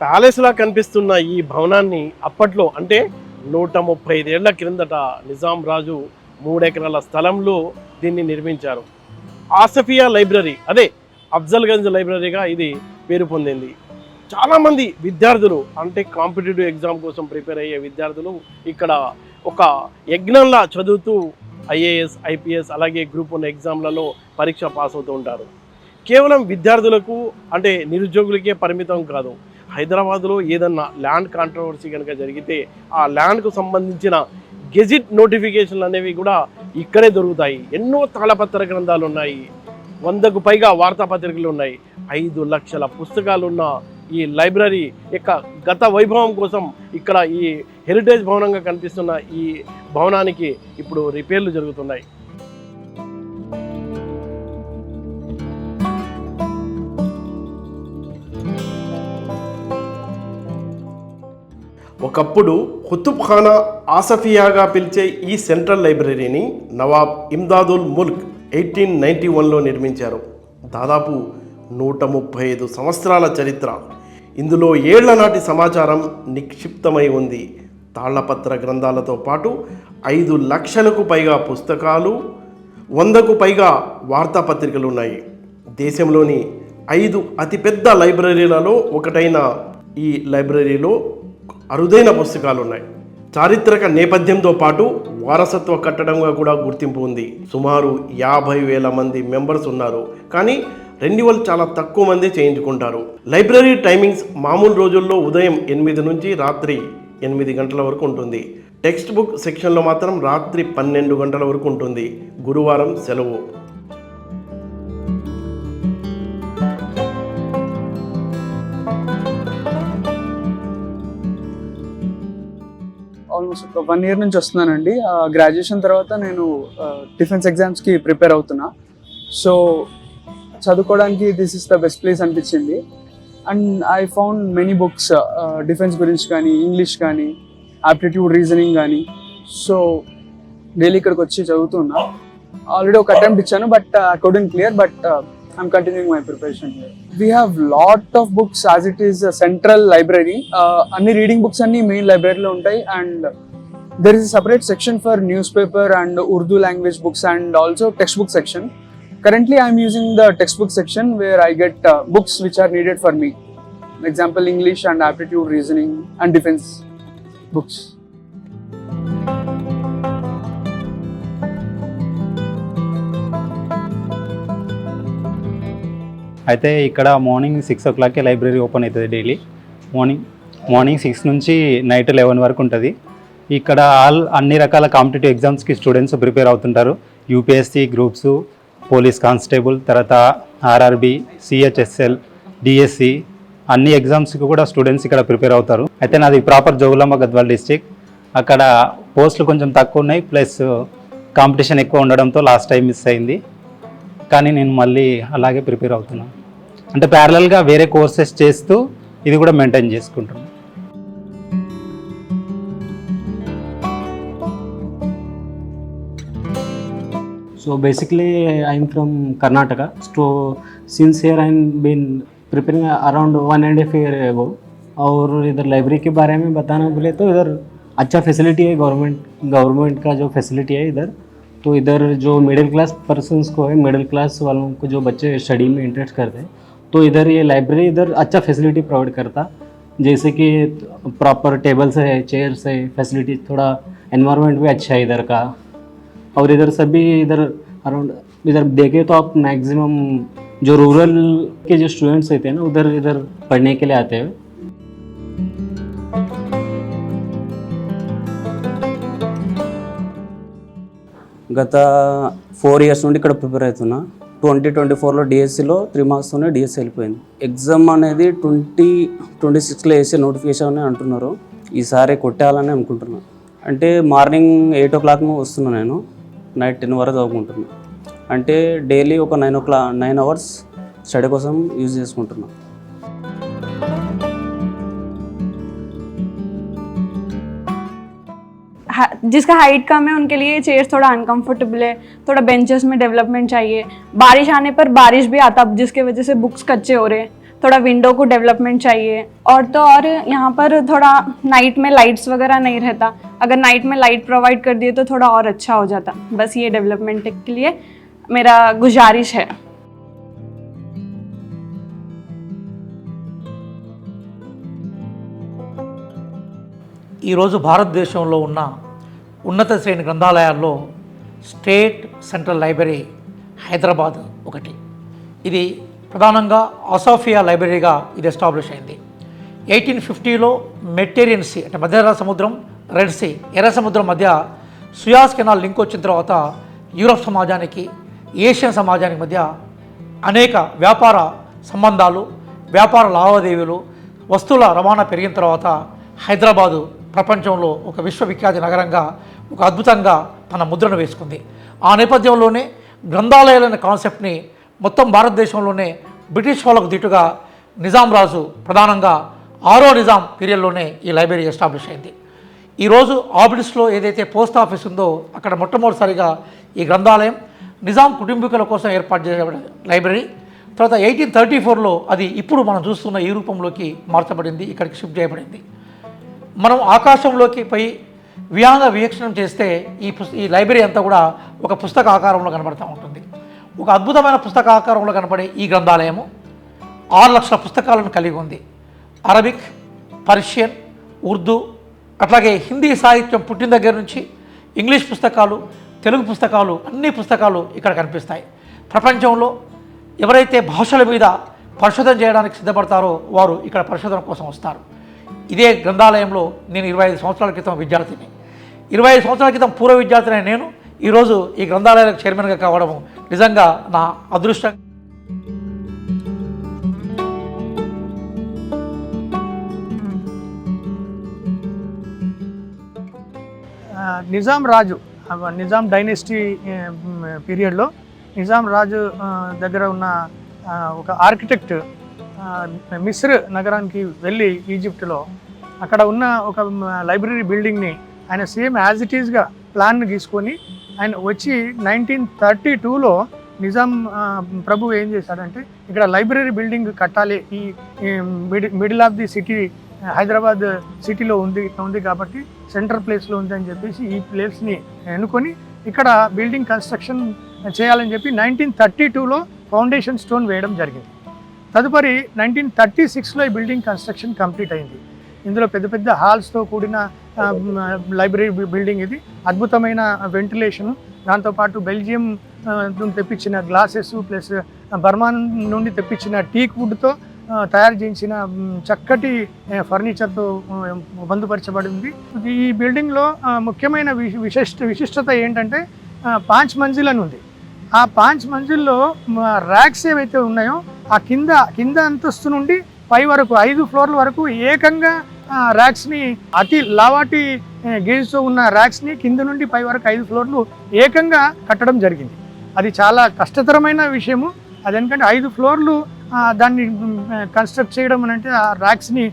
ప్యాలెస్లా కనిపిస్తున్న ఈ భవనాన్ని అప్పట్లో అంటే నూట ముప్పై ఐదేళ్ళ క్రిందట నిజాం రాజు మూడెకరాల స్థలంలో దీన్ని నిర్మించారు. ఆసఫియా లైబ్రరీ అదే అఫ్జల్గంజ్ లైబ్రరీగా ఇది పేరు పొందింది. చాలామంది విద్యార్థులు అంటే కాంపిటేటివ్ ఎగ్జామ్ కోసం ప్రిపేర్ అయ్యే విద్యార్థులు ఇక్కడ ఒక యజ్ఞంలా చదువుతూ ఐఏఎస్ ఐపీఎస్ అలాగే గ్రూప్ వన్ ఎగ్జామ్లలో పరీక్ష పాస్ అవుతూ ఉంటారు. కేవలం విద్యార్థులకు అంటే నిరుద్యోగులకే పరిమితం కాదు. హైదరాబాద్లో ఏదన్నా ల్యాండ్ కాంట్రవర్సీ కనుక జరిగితే ఆ ల్యాండ్కు సంబంధించిన గెజిట్ నోటిఫికేషన్లు అనేవి కూడా ఇక్కడే దొరుకుతాయి. ఎన్నో తాళపత్ర గ్రంథాలు ఉన్నాయి వందకు పైగా వార్తాపత్రికలు ఉన్నాయి. ఐదు లక్షల పుస్తకాలున్న ఈ లైబ్రరీ యొక్క గత వైభవం కోసం ఇక్కడ ఈ హెరిటేజ్ భవనంగా కనిపిస్తున్న ఈ భవనానికి ఇప్పుడు రిపేర్లు జరుగుతున్నాయి. ఒకప్పుడు ఖుతుబ్ఖానా ఆసఫియాగా పిలిచే ఈ సెంట్రల్ లైబ్రరీని నవాబ్ ఇమ్దాదుల్ ముల్క్ ఎయిటీన్ నైంటీ వన్లో నిర్మించారు. దాదాపు నూట ముప్పై ఐదు సంవత్సరాల చరిత్ర. ఇందులో ఏళ్ళ నాటి సమాచారం నిక్షిప్తమై ఉంది. తాళ్ళపత్ర గ్రంథాలతో పాటు ఐదు లక్షలకు పైగా పుస్తకాలు వందకు పైగా వార్తాపత్రికలు ఉన్నాయి దేశంలోని ఐదు అతిపెద్ద లైబ్రరీలలో ఒకటైన ఈ లైబ్రరీలో అరుదైన పుస్తకాలు ఉన్నాయి చారిత్రక నేపథ్యంతో పాటు వారసత్వ కట్టడంగా కూడా గుర్తింపు ఉంది. సుమారు యాభై వేల మంది మెంబర్స్ ఉన్నారు. కానీ రెన్యువల్ చాలా తక్కువ మంది చేయించుకుంటారు. లైబ్రరీ టైమింగ్స్ మామూలు రోజుల్లో ఉదయం ఎనిమిది నుంచి రాత్రి ఎనిమిది గంటల వరకు ఉంటుంది. టెక్స్ట్ బుక్ సెక్షన్లో మాత్రం రాత్రి పన్నెండు గంటల వరకు ఉంటుంది. గురువారం సెలవు. ఆల్మోస్ట్ ఒక వన్ ఇయర్ నుంచి వస్తున్నానండి. గ్రాడ్యుయేషన్ తర్వాత నేను డిఫెన్స్ ఎగ్జామ్స్కి ప్రిపేర్ అవుతున్నా. సో చదువుకోవడానికి this is the best place అనిపించింది. And I found many books defence గురించి కానీ ఇంగ్లీష్ కానీ ఆప్టిట్యూడ్ రీజనింగ్ కానీ. సో డైలీ ఇక్కడికి వచ్చి చదువుతున్నా ఆల్రెడీ ఒక అటెంప్ట్ ఇచ్చాను but I couldn't clear but I'm continuing my preparation we have lot of books as it is central library అన్ని reading books అన్ని మెయిన్ లైబ్రరీలో ఉంటాయి and there is separate section for newspaper and Urdu language books and also text book section currently i'm using the textbook section where i get uh, books which are needed for me example english and aptitude reasoning and defense books అయితే ఇక్కడ morning six ఓ క్లాక్కి library open అవుతుంది daily morning morning six నుంచి night eleven వరకు ఉంటుంది. ఇక్కడ all అన్ని రకాల కాంపిటేటివ్ ఎగ్జామ్స్కి స్టూడెంట్స్ ప్రిపేర్ అవుతుంటారు. యూపీఎస్సీ గ్రూప్స్ పోలీస్ కానిస్టేబుల్ తర్వాత ఆర్ఆర్బి సిహెచ్ఎస్ఎల్ డిఎస్సి అన్ని ఎగ్జామ్స్కి కూడా స్టూడెంట్స్ ఇక్కడ ప్రిపేర్ అవుతారు. అయితే నాది ప్రాపర్ జోగులాంబ గద్వాల్ డిస్టిక్ అక్కడ పోస్టులు కొంచెం తక్కువ ఉన్నాయి ప్లస్ కాంపిటీషన్ ఎక్కువ ఉండడంతో లాస్ట్ టైం మిస్ అయింది. కానీ నేను మళ్ళీ అలాగే ప్రిపేర్ అవుతున్నాను అంటే ప్యారలల్గా వేరే కోర్సెస్ చేస్తూ ఇది కూడా మెయింటైన్ చేసుకుంటున్నాను So basically, I am from Karnataka. So since here I am been preparing around one and a half year ago. और इधर लाइब्रेरी के बारे में बताना बोले तो इधर अच्छा फैसिलिटी है गवर्नमेंट गवर्नमेंट का जो फैसिलिटी है इधर तो इधर जो मिडिल क्लास पर्सनस को है मिडिल क्लास वालों को जो बच्चे स्टडी में इंटरेस्ट करते हैं तो इधर ये लाइब्रेरी इधर अच्छा फैसिलिटी प्रोवाइड करता। जैसे कि प्रॉपर टेबल्स है चेयर्स है फैसिलिटी थोड़ा एनवायरनमेंट भी अच्छा है इधर का। और इधर सभी इधर अराउंड इधर देखें तो आप मैक्सिमम जो रूरल के जो स्टूडेंट्स रहते हैं ना, उधर इधर पढ़ने के लिए आते हैं। గత ఫోర్ ఇయర్స్ నుండి ఇక్కడ ప్రిపేర్ అవుతున్నా. ట్వంటీ ట్వంటీ ఫోర్లో డిఎస్సిలో త్రీ మార్క్స్తోనే డిఎస్సి వెళ్ళిపోయింది. ఎగ్జామ్ అనేది ట్వంటీ ట్వంటీ సిక్స్లో వేసే నోటిఫికేషన్ అని అంటున్నారు. ఈసారి కొట్టాలని అనుకుంటున్నాను అంటే మార్నింగ్ ఎయిట్ ఓ క్లాక్ వస్తున్నాను నేను. నైట్ టెన్ వరకు చదువుకుంటున్నాను అంటే డైలీ ఒక nine o clock nine hours study కోసం యూజ్ చేసుకుంటున్నాను जिसका हाइट कम है उनके लिए चेयर थोड़ा अनकंफर्टेबल है थोड़ा बेंचेस में डेवलपमेंट चाहिए बारिश आने पर बारिश भी आता जिसके वजह से बुक्स कच्चे हो रहे हैं थोड़ा विंडो को डेवलपमेंट चाहिए और तो और यहाँ पर थोड़ा नाइट में लाइट्स वगैरह नहीं रहता अगर नाइट में लाइट प्रोवाइड कर दिए तो थोड़ा और अच्छा हो जाता बस ये डेवलपमेंट के लिए मेरा गुजारिश है ఈరోజు భారతదేశంలో ఉన్న ఉన్నత శ్రేణి గ్రంథాలయాల్లో స్టేట్ సెంట్రల్ లైబ్రరీ హైదరాబాద్ ఒకటి. ఇది ప్రధానంగా అసాఫియా లైబ్రరీగా ఇది ఎస్టాబ్లిష్ అయింది. ఎయిటీన్ ఫిఫ్టీలో మెటేరియన్ సీ అంటే మధ్య సముద్రం రెడ్ సీ ఎర్ర సముద్రం మధ్య సుయాస్ కెనాల్ లింక్ వచ్చిన తర్వాత యూరప్ సమాజానికి ఏషియన్ సమాజానికి మధ్య అనేక వ్యాపార సంబంధాలు వ్యాపార లావాదేవీలు వస్తువుల రవాణా పెరిగిన తర్వాత హైదరాబాదు ప్రపంచంలో ఒక విశ్వవిఖ్యాత నగరంగా ఒక అద్భుతంగా తన ముద్రను వేసుకుంది. ఆ నేపథ్యంలోనే గ్రంథాలయాలనే కాన్సెప్ట్ని మొత్తం భారతదేశంలోనే బ్రిటిష్ వాళ్ళకు దిటుగా నిజాం రాజు ప్రధానంగా ఆరో నిజాం పీరియడ్లోనే ఈ లైబ్రరీ ఎస్టాబ్లిష్ అయింది. ఈరోజు ఆబిడిస్లో ఏదైతే పోస్ట్ ఆఫీస్ ఉందో అక్కడ మొట్టమొదటిసారిగా ఈ గ్రంథాలయం నిజాం కుటుంబీకుల కోసం ఏర్పాటు చేయబడిన లైబ్రరీ. తర్వాత ఎయిటీన్ థర్టీ ఫోర్లో అది ఇప్పుడు మనం చూస్తున్న ఈ రూపంలోకి మార్చబడింది ఇక్కడికి షిఫ్ట్ చేయబడింది. మనం ఆకాశంలోకి పోయి వియాంగ వీక్షణం చేస్తే ఈ పుస్ ఈ లైబ్రరీ అంతా కూడా ఒక పుస్తక ఆకారంలో కనబడుతూ ఉంటుంది. ఒక అద్భుతమైన పుస్తక ఆకారంలో కనపడే ఈ గ్రంథాలయము ఆరు లక్షల పుస్తకాలను కలిగి ఉంది. అరబిక్ పర్షియన్ ఉర్దూ అట్లాగే హిందీ సాహిత్యం పుట్టిన దగ్గర నుంచి ఇంగ్లీష్ పుస్తకాలు తెలుగు పుస్తకాలు అన్ని పుస్తకాలు ఇక్కడ కనిపిస్తాయి. ప్రపంచంలో ఎవరైతే భాషల మీద పరిశోధన చేయడానికి సిద్ధపడతారో వారు ఇక్కడ పరిశోధన కోసం వస్తారు. ఇదే గ్రంథాలయంలో నేను ఇరవై ఐదు సంవత్సరాల క్రితం విద్యార్థిని. ఇరవై ఐదు సంవత్సరాల క్రితం పూర్వ విద్యార్థిని నేను. ఈరోజు ఈ గ్రంథాలయాలకు చైర్మన్గా కావడం నిజంగా నా అదృష్టం. నిజాం రాజు నిజాం డైనెస్టీ పీరియడ్లో నిజాం రాజు దగ్గర ఉన్న ఒక ఆర్కిటెక్ట్ మిస్ర్ నగరానికి వెళ్ళి ఈజిప్ట్లో అక్కడ ఉన్న ఒక లైబ్రరీ బిల్డింగ్ని ఆయన సేమ్ యాజ్ ఇట్ ఈస్గా ప్లాన్ గీసుకొని ఆయన వచ్చి నైన్టీన్ థర్టీ టూలో నిజాం ప్రభు ఏం చేశాడంటే ఇక్కడ లైబ్రరీ బిల్డింగ్ కట్టాలి. ఈ middle of the city Hyderabad సిటీలో ఉంది ఉంది కాబట్టి సెంటర్ ప్లేస్లో ఉంది అని చెప్పేసి ఈ ప్లేస్ని ఎన్నుకొని ఇక్కడ బిల్డింగ్ కన్స్ట్రక్షన్ చేయాలని చెప్పి నైన్టీన్ థర్టీ టూలో ఫౌండేషన్ స్టోన్ వేయడం జరిగింది. తదుపరి నైన్టీన్ థర్టీ సిక్స్లో ఈ బిల్డింగ్ కన్స్ట్రక్షన్ కంప్లీట్ అయింది. ఇందులో పెద్ద పెద్ద హాల్స్తో కూడిన లైబ్రరీ బిల్డింగ్ ఇది. అద్భుతమైన వెంటిలేషన్ దాంతోపాటు బెల్జియం తెప్పించిన గ్లాసెస్ ప్లస్ బర్మా నుండి తెప్పించిన టీక్ వుడ్తో తయారు చేయించిన చక్కటి ఫర్నిచర్తో ఆ, పొందుపరచబడింది ఈ బిల్డింగ్లో ముఖ్యమైన విశిష్ట విశిష్టత ఏంటంటే పాంచ్ మంజిల్ అని ఉంది ఆ పాంచ్ మంజిల్లో ర్యాక్స్ ఏవైతే ఉన్నాయో ఆ కింద కింద అంతస్తు నుండి పై వరకు ఐదు ఫ్లోర్ల వరకు ఏకంగా ర్యాక్స్ని అతి లావాటి గేజ్తో ఉన్న ర్యాక్స్ని కింద నుండి పై వరకు ఐదు ఫ్లోర్లు ఏకంగా కట్టడం జరిగింది. అది చాలా కష్టతరమైన విషయము. అదెందుకంటే ఐదు ఫ్లోర్లు దాన్ని కన్స్ట్రక్ట్ చేయడం అని అంటే ఆ ర్యాక్స్ని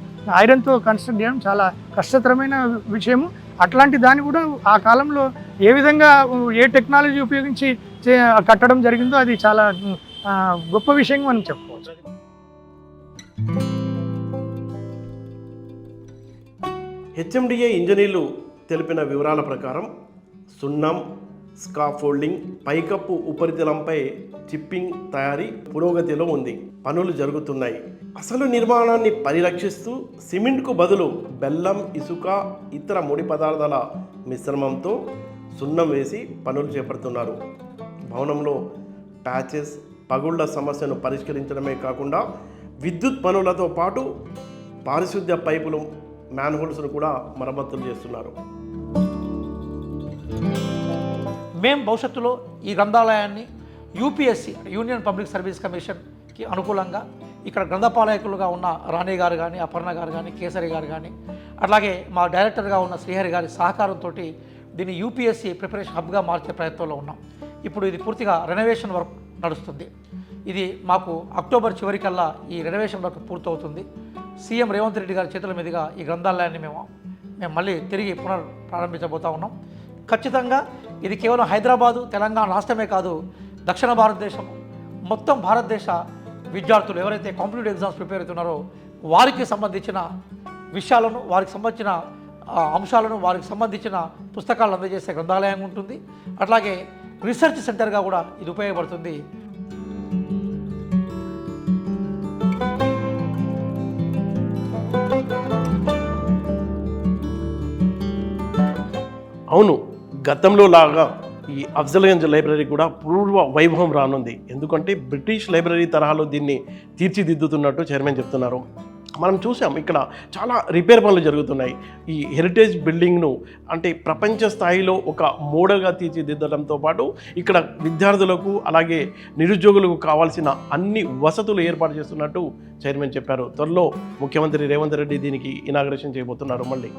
ఐరన్తో కన్స్ట్రక్ట్ చేయడం చాలా కష్టతరమైన విషయము. అట్లాంటి దాన్ని కూడా ఆ కాలంలో ఏ విధంగా ఏ టెక్నాలజీ ఉపయోగించి కట్టడం జరిగిందో అది చాలా గొప్ప విషయం మనం చెప్పుకోవచ్చు హెచ్ఎండిఏ ఇంజనీర్లు తెలిపిన వివరాల ప్రకారం సున్నం స్కాఫోల్డింగ్ పైకప్పు ఉపరితలంపై చిప్పింగ్ తయారీ పురోగతిలో ఉంది. పనులు జరుగుతున్నాయి. అసలు నిర్మాణాన్ని పరిరక్షిస్తూ సిమెంట్కు బదులు బెల్లం ఇసుక ఇతర ముడి పదార్థాల మిశ్రమంతో సున్నం వేసి పనులు చేపడుతున్నారు. భవనంలో ప్యాచెస్ పగుళ్ళ సమస్యను పరిష్కరించడమే కాకుండా విద్యుత్ పనులతో పాటు పారిశుద్ధ్య పైపులు మ్యాన్హోల్స్ను కూడా మరమ్మతులు చేస్తున్నారు. మేము భవిష్యత్తులో ఈ గ్రంథాలయాన్ని యూపీఎస్సి యూనియన్ పబ్లిక్ సర్వీస్ కమిషన్కి అనుకూలంగా ఇక్కడ గ్రంథపాలకులుగా ఉన్న రాణి గారు కానీ అపర్ణ గారు కానీ కేసరి గారు కానీ అట్లాగే మా డైరెక్టర్గా ఉన్న శ్రీహరి గారి సహకారంతో దీన్ని యూపీఎస్సి ప్రిపరేషన్ హబ్గా మార్చే ప్రయత్నంలో ఉన్నాం. ఇప్పుడు ఇది పూర్తిగా రెనోవేషన్ వర్క్ నడుస్తుంది. ఇది మాకు అక్టోబర్ చివరికల్లా ఈ రెనోవేషన్ వర్క్ పూర్తవుతుంది. సీఎం రేవంత్ రెడ్డి గారి చేతుల మీదుగా ఈ గ్రంథాలయాన్ని మేము మేము మళ్ళీ తిరిగి పునర్ ప్రారంభించబోతా ఉన్నాం. ఖచ్చితంగా ఇది కేవలం హైదరాబాదు తెలంగాణ రాష్ట్రమే కాదు దక్షిణ భారతదేశం మొత్తం భారతదేశ విద్యార్థులు ఎవరైతే కాంపిటేటివ్ ఎగ్జామ్స్ ప్రిపేర్ అవుతున్నారో వారికి సంబంధించిన విషయాలను వారికి సంబంధించిన అంశాలను వారికి సంబంధించిన పుస్తకాలను అందజేసే గ్రంథాలయం ఉంటుంది. అట్లాగే రీసెర్చ్ సెంటర్గా కూడా ఇది ఉపయోగపడుతుంది. అవును గతంలో లాగా ఈ అఫ్జల్గంజ్ లైబ్రరీ కూడా పూర్వ వైభవం రానుంది. ఎందుకంటే బ్రిటిష్ లైబ్రరీ తరహాలో దీన్ని తీర్చిదిద్దుతున్నట్టు చైర్మన్ చెప్తున్నారు. మనం చూసాం ఇక్కడ చాలా రిపేర్ పనులు జరుగుతున్నాయి. ఈ హెరిటేజ్ బిల్డింగ్ను అంటే ప్రపంచ స్థాయిలో ఒక మోడల్గా తీర్చిదిద్దడంతో పాటు ఇక్కడ విద్యార్థులకు అలాగే నిరుద్యోగులకు కావాల్సిన అన్ని వసతులు ఏర్పాటు చేస్తున్నట్టు చైర్మన్ చెప్పారు. త్వరలో ముఖ్యమంత్రి రేవంత్ రెడ్డి దీనికి ఇనాగ్రేషన్ చేయబోతున్నారు. మళ్ళీ